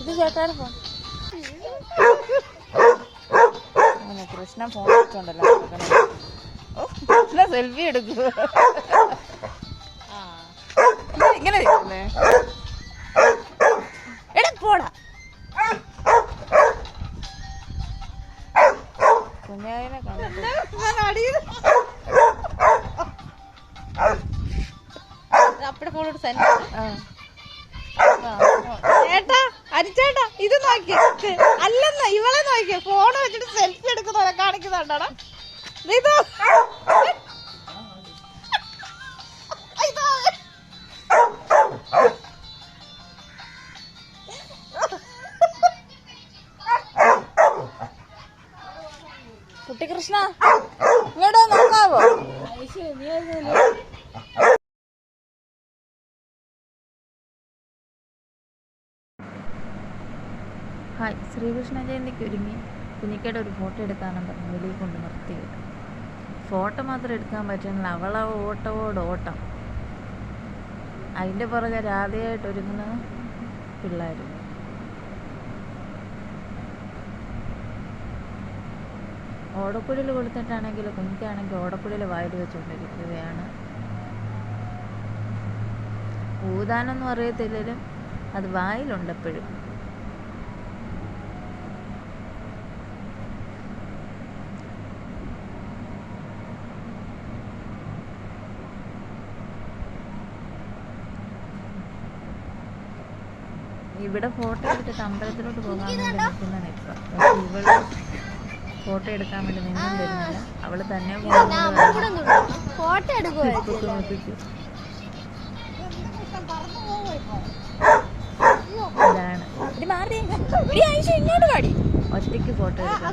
ഇത് ചേട്ടായുടെ phone Krishnan Krishna phone വെച്ചോണ്ടല്ലോ കൃഷ്ണ സെൽഫി എടുക്കൂ. ഇങ്ങനെ? എടാ പോടാ. കുഞ്ഞായിനെ കണ്ടിട്ട്. അപ്പടെ ഫോണോട് സെൻഡ് ആ. ചേട്ടാ അരിച്ചേട്ടാ ഇത് നോക്കി. അല്ലെന്ന് ഇവളെ നോക്കി. ഫോൺ വെച്ചിട്ട് സെൽഫി എടുക്കുന്നവരെ കാണിക്കുന്നുണ്ടാടാ. ഇതോ. ഇതോ. ഇവിടെ നോക്കാവോ ഇങ്ങോട്ട് ഹായ്. ശ്രീകൃഷ്ണ ജയന്തിക്ക് ഒരുങ്ങി കുഞ്ഞിക്കയുടെ ഒരു ഫോട്ടോ എടുക്കാനും പറഞ്ഞു വെളിയിൽ കൊണ്ട് നിർത്തി ഫോട്ടോ മാത്രം എടുക്കാൻ പറ്റുന്നില്ല അവളെ ഓട്ടമോട് ഓട്ടം. അതിന്റെ പുറകെ രാധയായിട്ട് ഒരുങ്ങുന്ന പിള്ളേർ ഓടക്കുഴൽ കൊടുത്തിട്ടാണെങ്കിൽ കുഞ്ഞിക്കാണെങ്കിൽ ഓടക്കുഴൽ വായിൽ വെച്ചുകൊണ്ടിരിക്കുകയാണ്. ഊതാനൊന്നും അറിയത്തില്ലെങ്കിലും അത് വായിലുണ്ട് ഇവിടെ ഫോട്ടോ എടുത്തിട്ട് അമ്പലത്തിലോട്ട് പോകാൻ വേണ്ടി നിൽക്കുന്നതാണ് ഇപ്പം. പക്ഷെ ഇവൾ ഫോട്ടോ എടുക്കാൻ വേണ്ടി നിന്നും വരുന്നില്ല. അവൾ തന്നെ ഫോട്ടോ ഇതാണ്. ഒറ്റയ്ക്ക് ഫോട്ടോ എടുക്കാൻ